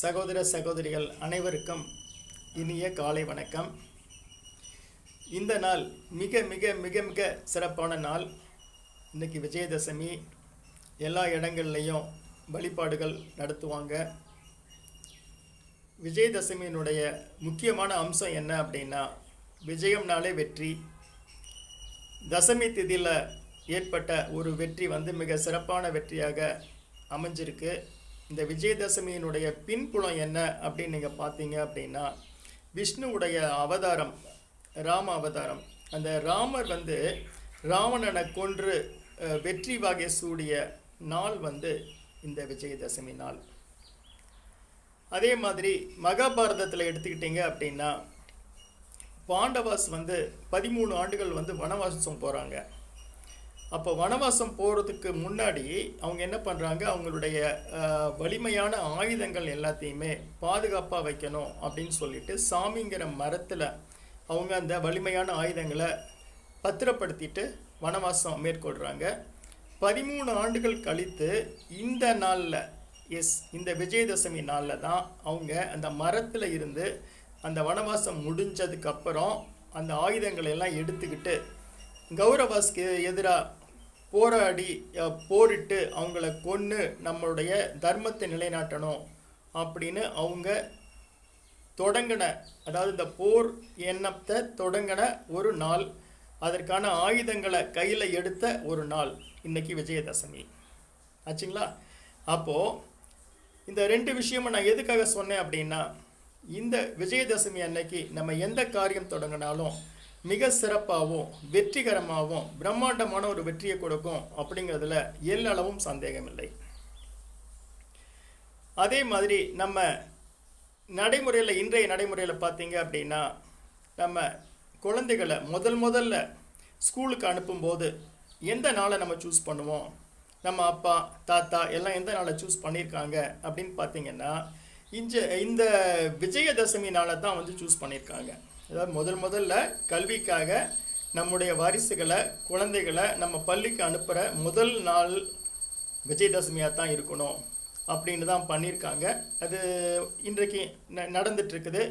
சகோதர சகோதரிகள் அனைவருக்கும் இனிய காலை வணக்கம். இந்த நாள் மிக மிக மிக மிக சிறப்பான நாள். இன்னைக்கு விஜயதசமி. எல்லா இடங்கள்லையும் வழிபாடுகள் நடத்துவாங்க. விஜயதசமியினுடைய முக்கியமான அம்சம் என்ன அப்படின்னா விஜயம்னாலே வெற்றி. தசமி திதியில் ஏற்பட்ட ஒரு வெற்றி வந்து மிக சிறப்பான வெற்றியாக அமைஞ்சிருக்கு. இந்த விஜயதசமியினுடைய பின்புலம் என்ன அப்படின்னு நீங்கள் பார்த்தீங்க அப்படின்னா விஷ்ணுவுடைய அவதாரம் ராம அவதாரம். அந்த ராமர் வந்து ராவணனை கொன்று வெற்றி வகை சூடிய நாள் வந்து இந்த விஜயதசமி நாள். அதே மாதிரி மகாபாரதத்தில் எடுத்துக்கிட்டீங்க அப்படின்னா பாண்டவாஸ் வந்து பதிமூணு ஆண்டுகள் வந்து வனவாசம் போகிறாங்க அப்போ வனவாசம் போகிறதுக்கு முன்னாடி அவங்க என்ன பண்ணுறாங்க அவங்களுடைய வலிமையான ஆயுதங்கள் எல்லாத்தையுமே பாதுகாப்பாக வைக்கணும் அப்படின்னு சொல்லிட்டு சாமிங்கிற மரத்தில் அவங்க அந்த வலிமையான ஆயுதங்களை பத்திரப்படுத்திட்டு வனவாசம் மேற்கொள்கிறாங்க பதிமூணு ஆண்டுகள் கழித்து இந்த நாளில் எஸ் இந்த விஜயதசமி நாளில் தான் அவங்க அந்த மரத்தில் இருந்து அந்த வனவாசம் முடிஞ்சதுக்கப்புறம் அந்த ஆயுதங்களை எல்லாம் எடுத்துக்கிட்டு கௌரவாஸ்க்கு எதிராக போராடி போரிட்டு அவங்கள கொன்று நம்மளுடைய தர்மத்தை நிலைநாட்டணும் அப்படின்னு அவங்க தொடங்கின அதாவது இந்த போர் எண்ணத்தை தொடங்கின ஒரு நாள். அதற்கான ஆயுதங்களை கையில் எடுத்த ஒரு நாள் இன்றைக்கி விஜயதசமி. ஆச்சுங்களா? அப்போது இந்த ரெண்டு விஷயமும் நான் எதுக்காக சொன்னேன் அப்படின்னா இந்த விஜயதசமி அன்னைக்கு நம்ம எந்த காரியம் தொடங்கினாலும் மிக சிறப்பாகவும் வெற்றிகரமாகவும் பிரம்மாண்டமான ஒரு வெற்றியை கொடுக்கும் அப்படிங்கிறதுல எல்லளவும் சந்தேகமில்லை. அதே மாதிரி நம்ம நடைமுறையில் இன்றைய நடைமுறையில் பார்த்தீங்க அப்படின்னா நம்ம குழந்தைகளை முதல் முதல்ல ஸ்கூலுக்கு அனுப்பும்போது எந்த நாளை நம்ம சூஸ் பண்ணுவோம்? நம்ம அப்பா தாத்தா எல்லாம் எந்த நாளை சூஸ் பண்ணியிருக்காங்க அப்படின்னு பார்த்தீங்கன்னா இந்த இந்த விஜயதசமி நாளை தான் வந்து சூஸ் பண்ணியிருக்காங்க அதாவது முதல் முதல்ல கல்விக்காக நம்முடைய வாரிசுகளை குழந்தைகளை நம்ம பள்ளிக்கு அனுப்புகிற முதல் நாள் விஜயதசமியாக தான் இருக்கணும் அப்படின்னு தான் பண்ணியிருக்காங்க அது இன்றைக்கு ந நடந்துட்டுருக்குது